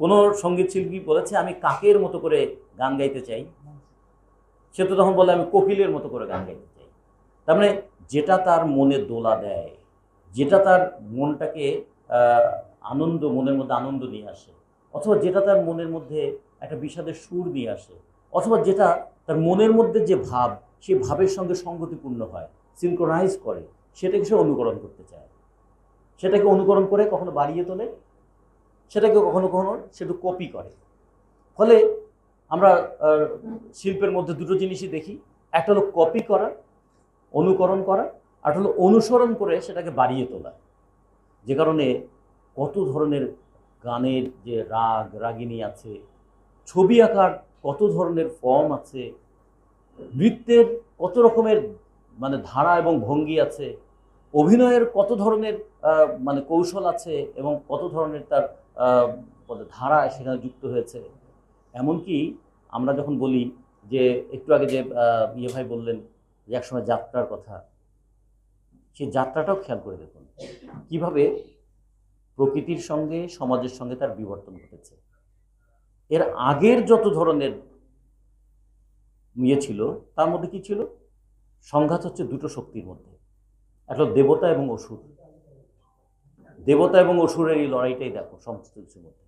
কোনো সংগীত শিল্পী বলেছে, আমি কাকের মতো করে গান গাইতে চাই। সে তো তখন বলে আমি কোকিলের মতো করে গান গাইতে চাই। তার মানে যেটা তার মনে দোলা দেয়, যেটা তার মনটাকে আনন্দ, মনের মধ্যে আনন্দ নিয়ে আসে, অথবা যেটা তার মনের মধ্যে একটা বিষাদের সুর নিয়ে আসে, অথবা যেটা তার মনের মধ্যে যে ভাব সেই ভাবের সঙ্গে সঙ্গতিপূর্ণ হয় সিনক্রোনাইজ করে, সেটাকে সে অনুকরণ করতে চায়। সেটাকে অনুকরণ করে কখনো বাড়িয়ে তোলে সেটাকে কখনো কখনো সেটা কপি করে। ফলে আমরা শিল্পের মধ্যে দুটো জিনিসই দেখি। একটা হলো কপি করা, অনুকরণ করা, আর হলো অনুসরণ করে সেটাকে বাড়িয়ে তোলা। যে কারণে কত ধরনের গানের যে রাগ, রাগিনী আছে, ছবি আঁকার কত ধরনের ফর্ম আছে, নৃত্যের কত রকমের মানে ধারা এবং ভঙ্গি আছে অভিনয়ের কত ধরনের মানে কৌশল আছে এবং কত ধরনের তার ধারা সেখানে যুক্ত হয়েছে? এমনকি আমরা যখন বলি যে একটু আগে যে ইয়ে ভাই বললেন যে একসময় যাত্রার কথা সেই যাত্রাটাও খেয়াল করে দেখুন। কীভাবে প্রকৃতির সঙ্গে, সমাজের সঙ্গে তার বিবর্তন ঘটেছে। এর আগের যত ধরনের ইয়ে ছিল, তার মধ্যে কি ছিল? সংঘাত হচ্ছে দুটো শক্তির মধ্যে। একটা দেবতা এবং অসুর। দেবতা এবং অসুরের এই লড়াইটাই দেখো সমস্ত কিছুর মধ্যে।